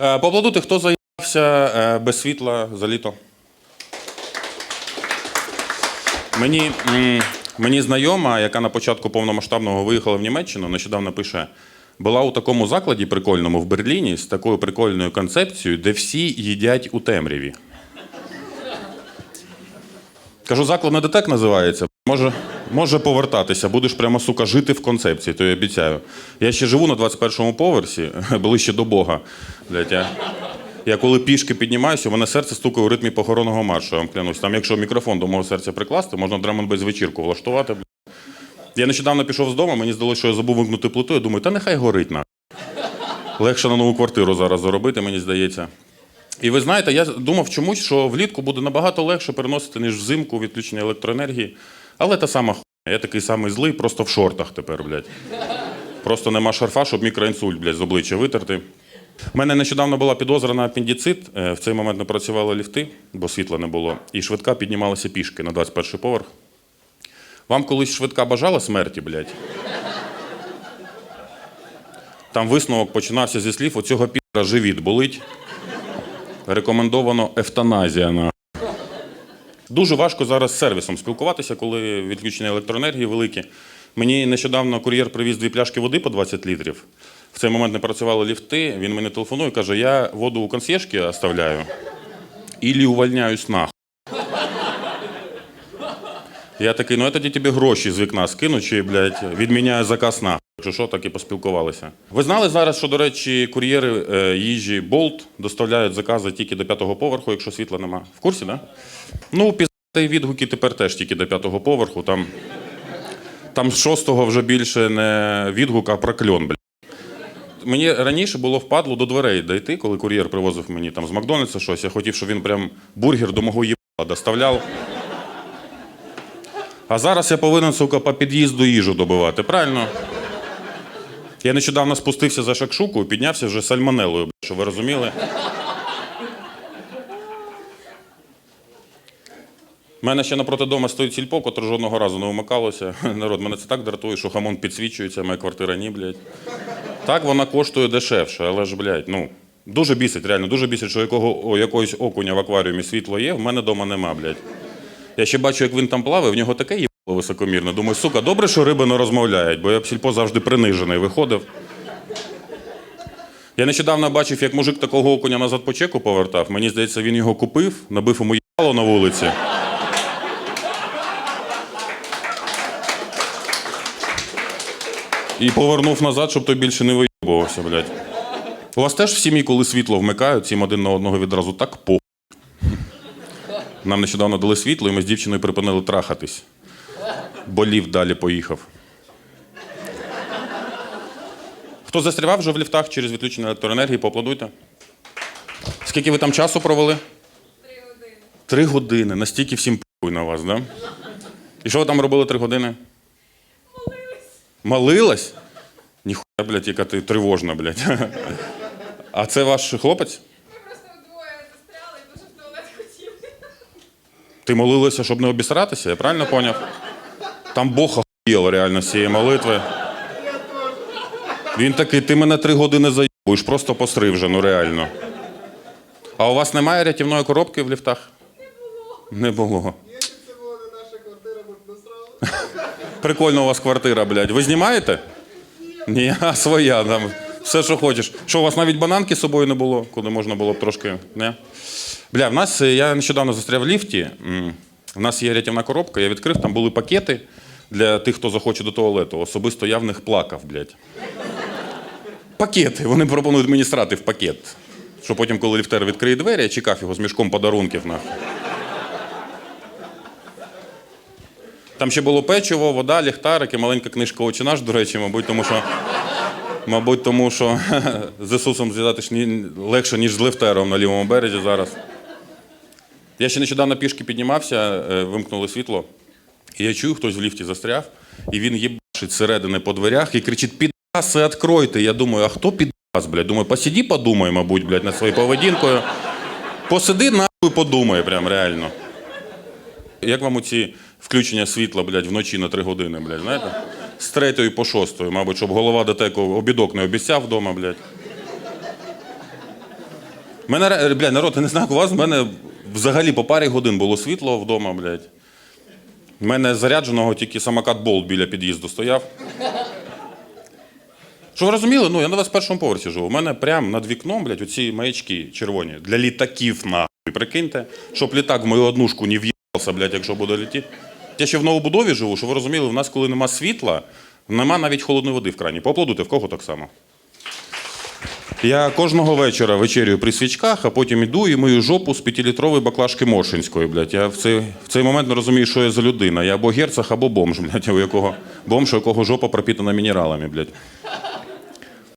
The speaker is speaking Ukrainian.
Е, Поаплодуйте, хто заявився е, без світла за літо. Мені, мені знайома, яка на початку повномасштабного виїхала в Німеччину, нещодавно пише: була у такому закладі прикольному в Берліні з такою прикольною концепцією, де всі їдять у темряві. Кажу, заклад не детек називається. Може, може повертатися, будеш прямо, сука, жити в концепції, то я обіцяю. Я ще живу на 21-му поверсі, ближче до Бога. Блядь, я, я коли пішки піднімаюся, у мене серце стукає у ритмі похоронного маршу, я вам клянусь. Там, якщо мікрофон до мого серця прикласти, можна драм без вечірку влаштувати. блядь. Я нещодавно пішов з дому, мені здалося, що я забув вимкнути плиту, я думаю, та нехай горить на. Легше на нову квартиру зараз заробити, мені здається. І ви знаєте, я думав чомусь, що влітку буде набагато легше переносити, ніж взимку відключення електроенергії. Але та сама хуйня. Я такий самий злий, просто в шортах тепер, блядь. Просто нема шарфа, щоб мікроінсульт, блядь, з обличчя витерти. У мене нещодавно була підозра на апендицит. Е, В цей момент не працювали ліфти, бо світла не було. І швидка піднімалася пішки на 21 поверх. Вам колись швидка бажала смерті, блядь? Там висновок починався зі слів: у цього піра живіт болить. Рекомендовано ефтаназія на. Дуже важко зараз з сервісом спілкуватися, коли відключення електроенергії великі. Мені нещодавно кур'єр привіз дві пляшки води по 20 літрів. В цей момент не працювали ліфти. Він мені телефонує, і каже: я воду у консьєжки оставляю ілі увольняюсь нахуй. Я такий, ну я тоді тобі гроші з вікна скину, чи, блядь, відміняю заказ нахуй. Якщо що, так і поспілкувалися. Ви знали зараз, що, до речі, кур'єри е, їжі Bolt доставляють закази тільки до п'ятого поверху, якщо світла нема. В курсі? Да? Ну, пізнаті відгуки тепер теж тільки до п'ятого поверху. Там, там з шостого вже більше не відгук, а прокльон, блядь. Мені раніше було впадло до дверей дійти, коли кур'єр привозив мені там з Макдональдса щось. Я хотів, щоб він прям бургер до мого їбала доставляв. А зараз я повинен, сука, по під'їзду їжу добивати, правильно? Я нещодавно спустився за шакшуку і піднявся вже сальмонелою, щоб ви розуміли. У мене ще напроти дома стоїть сільпо, котре жодного разу не вмикалося. Народ, мене це так дратує, що хамон підсвічується, моя квартира ні, блядь. Так вона коштує дешевше, але ж, блядь, ну. Дуже бісить, реально, дуже бісить, що якого, о, якогось окуня в акваріумі світло є, в мене вдома нема, блядь. Я ще бачу, як він там плаває, в нього таке їбало високомірне. Думаю, сука, добре, що риби не розмовляють, бо я б сільпо завжди принижений виходив. Я нещодавно бачив, як мужик такого окуня назад по чеку повертав. Мені здається, він його купив, набив йому їбало на вулиці. І повернув назад, щоб той більше не виїбувався, блядь. У вас теж в сім'ї, коли світло вмикають, всім один на одного відразу так по. Нам нещодавно дали світло, і ми з дівчиною припинили трахатись. Бо ліфт далі поїхав. Хто застрівав вже в ліфтах через відключення електроенергії, поаплодуйте. Скільки ви там часу провели? Три години. Три години. Настільки всім похуй на вас, да? І що ви там робили три години? Молились. Молилась? Ніхуя, блядь, яка ти тривожна, блядь. А це ваш хлопець? Ми просто вдвоє застряли і дуже в туалет хотіли. Ти молилася, щоб не обісратися, я правильно поняв? Там Бог охуєл реально з цієї молитви. Він такий, ти мене три години заїбуєш, просто посри вже, ну реально. А у вас немає рятівної коробки в ліфтах? Не було. Не було. Б це була не наша квартира, ми насрали. Прикольно у вас квартира, блядь. Ви знімаєте? Ні, а своя там. Все, що хочеш. Що, у вас навіть бананки з собою не було, куди можна було б трошки. Не? Бля, в нас е, я нещодавно застряв в ліфті. У нас є рятівна коробка, я відкрив, там були пакети для тих, хто захоче до туалету. Особисто я в них плакав, блядь. Пакети. Вони пропонують мені срати в пакет. Що потім, коли ліфтер відкриє двері, я чекав його з мішком подарунків. Нахуй. Там ще було печиво, вода, ліхтарики, маленька книжка «Отче наш», до речі, мабуть, тому що. Мабуть, тому що з Ісусом зв'язатись легше, ніж з лифтером на лівому березі зараз. Я ще нещодавно пішки піднімався, е, вимкнули світло, і я чую, хтось в ліфті застряв, і він їбашить зсередини по дверях і кричить: підаси, відкройте. Я думаю, а хто підас, блядь? Думаю, посиді, подумай, мабуть, блядь, над своєю поведінкою. Посиди, нахуй, подумай, прям реально. Як вам оці включення світла, блядь, вночі на три години, блядь, знаєте? З третьої по шостої, мабуть, щоб голова детеку обідок не обіцяв вдома, блядь. Мене, блядь, народ, я не знаю, у вас, в мене взагалі по парі годин було світло вдома, блядь. У мене зарядженого тільки самокат болт біля під'їзду стояв. Що ви розуміли? Ну, я на 21 поверсі живу. У мене прямо над вікном, блядь, оці маячки червоні для літаків нахуй. Прикиньте, щоб літак в мою однушку не в'їбався, блядь, якщо буде летіти. Я ще в новобудові живу, щоб ви розуміли, в нас, коли нема світла, нема навіть холодної води в крані. Поаплодуйте, в кого так само. Я кожного вечора вечерю при свічках, а потім іду і мою жопу з п'ятилітрової баклажки Моршинської, блядь. Я в цей, в цей момент не розумію, що я за людина. Я або герцог, або бомж, блядь, у якого бомж, у якого жопа пропітана мінералами, блядь.